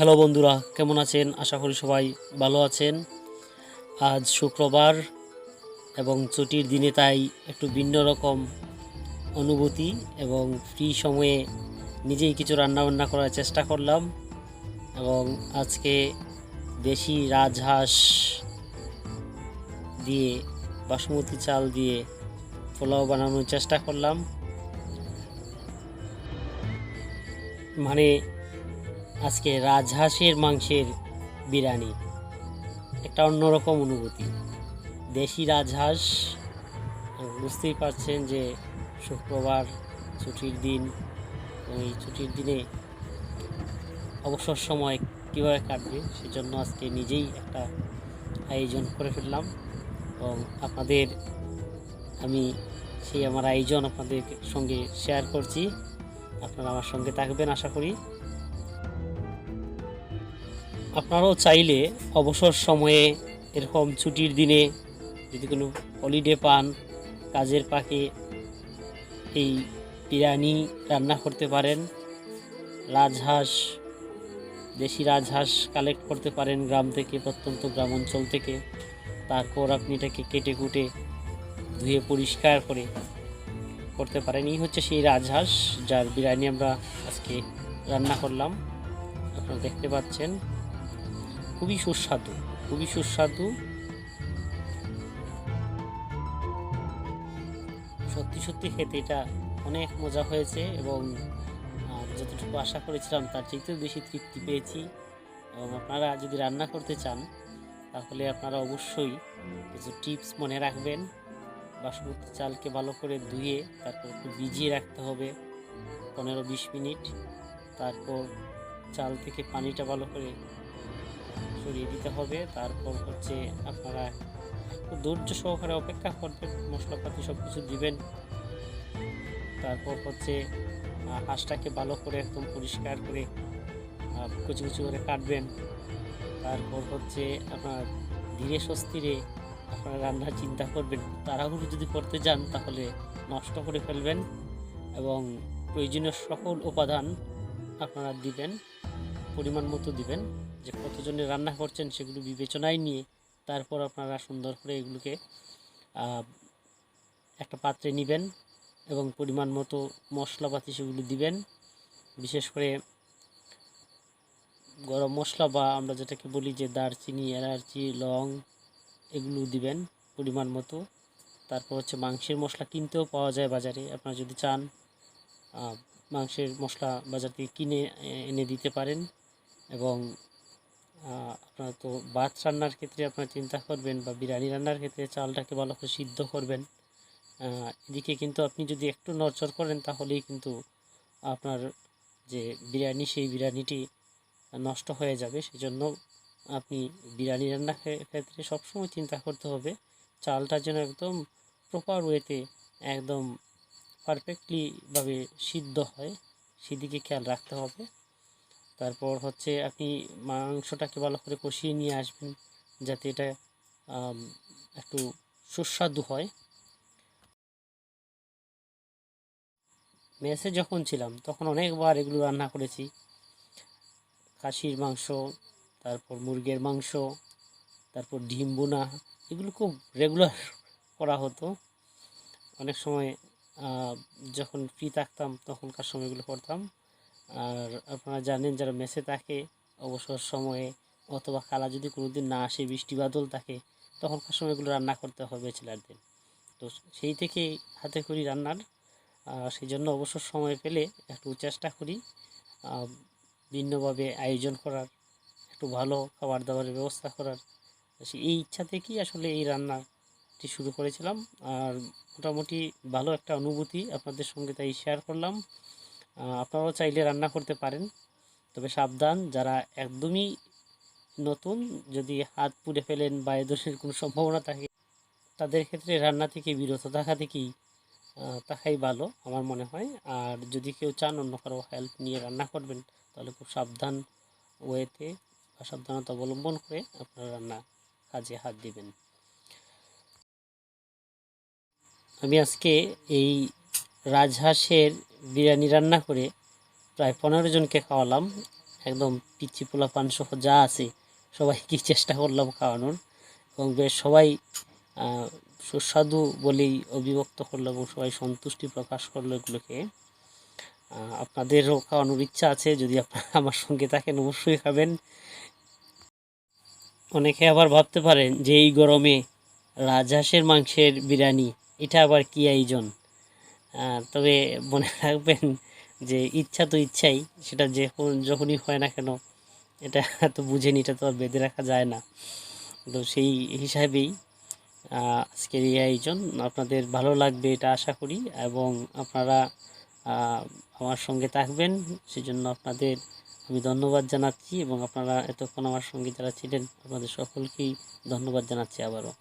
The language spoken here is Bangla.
হ্যালো বন্ধুরা, কেমন আছেন? আশা করি সবাই ভালো আছেন। আজ শুক্রবার এবং ছুটির দিনে তাই একটু ভিন্ন রকম অনুভূতি এবং ফ্রি সময়ে নিজেই কিছু রান্নাবান্না করার চেষ্টা করলাম এবং আজকে দেশি রাজহাঁস দিয়ে, বাসমতি চাল দিয়ে পোলাও বানানোর চেষ্টা করলাম। মানে আজকে রাজহাঁসের মাংসের বিরিয়ানি। একটা অন্যরকম অনুভূতি। দেশি রাজহাঁস বুঝতেই পারছেন যে শুক্রবার ছুটির দিন। ওই ছুটির দিনে অবসর সময় কীভাবে কাটবে, সেজন্য আজকে নিজেই একটা আয়োজন করে ফেললাম। এবং আপনাদের, আমি সেই আমার আয়োজন আপনাদের সঙ্গে শেয়ার করছি। আপনারা আমার সঙ্গে থাকবেন, আশা করি। আপনারাও চাইলে অবসর সময়ে এরকম ছুটির দিনে যদি কোনো হলিডে পান, কাজের পাকে এই বিরিয়ানি রান্না করতে পারেন, রাজহাঁস, দেশি রাজহাঁস কালেক্ট করতে পারেন গ্রাম থেকে, প্রত্যন্ত গ্রাম অঞ্চল থেকে। তারপর আপনি এটাকে কেটে কুটে ধুয়ে পরিষ্কার করে করতে পারেন। এই হচ্ছে সেই রাজহাঁস যার বিরিয়ানি আমরা আজকে রান্না করলাম। আপনারা দেখতে পাচ্ছেন। খুবই সুস্বাদু খুবই সুস্বাদু। সত্যি সত্যি খেতে এটা অনেক মজা হয়েছে এবং যতটুকু আশা করেছিলাম তার চাইতেও বেশি তৃপ্তি পেয়েছি। এবং আপনারা যদি রান্না করতে চান, তাহলে আপনারা অবশ্যই কিছু টিপস মনে রাখবেন। বাসমতি চালকে ভালো করে ধুয়ে তারপর একটু ভিজিয়ে রাখতে হবে পনেরো বিশ মিনিট। তারপর চাল থেকে পানিটা ভালো করে সরিয়ে দিতে হবে। তারপর হচ্ছে আপনারা ধৈর্য সহকারে অপেক্ষা করবেন, মশলাপাতি সব কিছু দিবেন। তারপর হচ্ছে হাঁসটাকে ভালো করে একদম পরিষ্কার করে কুচি কুচি করে কাটবেন। তারপর হচ্ছে আপনার ধীরে স্বস্তিরে আপনারা রান্নার চিন্তা করবেন। তাড়াহুড়ো যদি করতে যান তাহলে নষ্ট করে ফেলবেন এবং প্রয়োজনীয় সকল উপাদান আপনারা দিবেন, পরিমাণ মতো দিবেন। যে কতজনে রান্না করছেন সেগুলো বিবেচনায় নিয়ে তারপর আপনারা সুন্দর করে এগুলোকে একটা পাত্রে নেবেন এবং পরিমাণ মতো মশলাপাতি সেগুলো দিবেন। বিশেষ করে গরম মশলা বা আমরা যেটাকে বলি যে দারচিনি, এলাচি, লং এগুলো দিবেন পরিমাণ মতো। তারপর হচ্ছে মাংসের মশলা কিনতেও পাওয়া যায় বাজারে। আপনারা যদি চান মাংসের মশলা বাজার থেকে কিনে এনে দিতে পারেন এবং আপনারা তো ভাত রান্নার ক্ষেত্রে আপনারা চিন্তা করবেন বা বিরিয়ানি রান্নার ক্ষেত্রে চালটাকে ভালো করে সিদ্ধ করবেন। এদিকে কিন্তু আপনি যদি একটু নড়চড় করেন তাহলেই কিন্তু আপনার যে বিরিয়ানি, সেই বিরিয়ানিটি নষ্ট হয়ে যাবে। সেজন্য আপনি বিরিয়ানি রান্নার ক্ষেত্রে সবসময় চিন্তা করতে হবে, চালটা যেন একদম প্রপার ওয়েতে একদম পারফেক্টলি ভাবে সিদ্ধ হয়। সেদিকে খেয়াল রাখতে হবে। তারপর হচ্ছে আপনি মাংসটাকে ভালো করে কষিয়ে নিয়ে আসবেন যাতে এটা একটু সুস্বাদু হয়। মেসে যখন ছিলাম তখন অনেকবার এগুলো রান্না করেছি। খাসির মাংস, তারপর মুরগির মাংস, তারপর ডিম বোনা এগুলো খুব রেগুলার করা হতো। অনেক সময় যখন ফ্রি থাকতাম তখনকার সময় এগুলো করতাম। আর আপনারা জানেন যারা মেসে থাকে, অবসর সময়ে অথবা খালা যদি কোনো দিন না আসে, বৃষ্টি বাদল থাকে, তখনকার সময় এগুলো রান্না করতে হবে ছেলেদের। তো সেই থেকে হাতে করি রান্নার। সেই জন্য অবসর সময় পেলে একটু চেষ্টা করি ভিন্নভাবে আয়োজন করার, একটু ভালো খাবার দাবারের ব্যবস্থা করার। এই ইচ্ছা থেকেই আসলে এই রান্নাটি শুরু করেছিলাম। আর মোটামুটি ভালো একটা অনুভূতি আপনাদের সঙ্গে তাই শেয়ার করলাম। আপনারাও চাইলে রান্না করতে পারেন। তবে সাবধান, যারা একদমই নতুন, যদি হাত পুড়ে ফেলেন বা এ ধরনের কোনো সম্ভাবনা থাকে, তাদের ক্ষেত্রে রান্না থেকে বিরত থাকা থেকেই থাকাই ভালো, আমার মনে হয়। আর যদি কেউ চান অন্য কারও হেল্প নিয়ে রান্না করবেন, তাহলে খুব সাবধান ওয়েতে বা সাবধানতা অবলম্বন করে আপনারা রান্না কাজে হাত দিবেন। আমি আজকে এই রাজহাঁসের বিরিয়ানি রান্না করে প্রায় পনেরো জনকে খাওয়ালাম। একদম পিচ্ছি পোলা পান সহ যা আছে সবাইকে চেষ্টা করলাম খাওয়ানোর এবং বেশ সবাই সুস্বাদু বলেই অভিব্যক্ত করল এবং সবাই সন্তুষ্টি প্রকাশ করল এগুলোকে। আপনাদেরও খাওয়ানোর ইচ্ছা আছে, যদি আপনারা আমার সঙ্গে থাকেন অবশ্যই খাবেন। অনেকে আবার ভাবতে পারেন যে এই গরমে রাজহাঁসের মাংসের বিরিয়ানি, এটা আবার কি আয়োজন? তবে মনে রাখবেন যে ইচ্ছা তো ইচ্ছাই, সেটা যে যখনই হয় না কেন, এটা তো বুঝেনি, এটা তো আর বেঁধে রাখা যায় না। তো সেই হিসাবেই আজকের এই আয়োজন। আপনাদের ভালো লাগবে এটা আশা করি, এবং আপনারা আমার সঙ্গে থাকবেন, সেজন্য আপনাদের আমি ধন্যবাদ জানাচ্ছি, এবং আপনারা এতক্ষণ আমার সঙ্গে যারা ছিলেন, আপনাদের সকলকেই ধন্যবাদ জানাচ্ছি আবারও।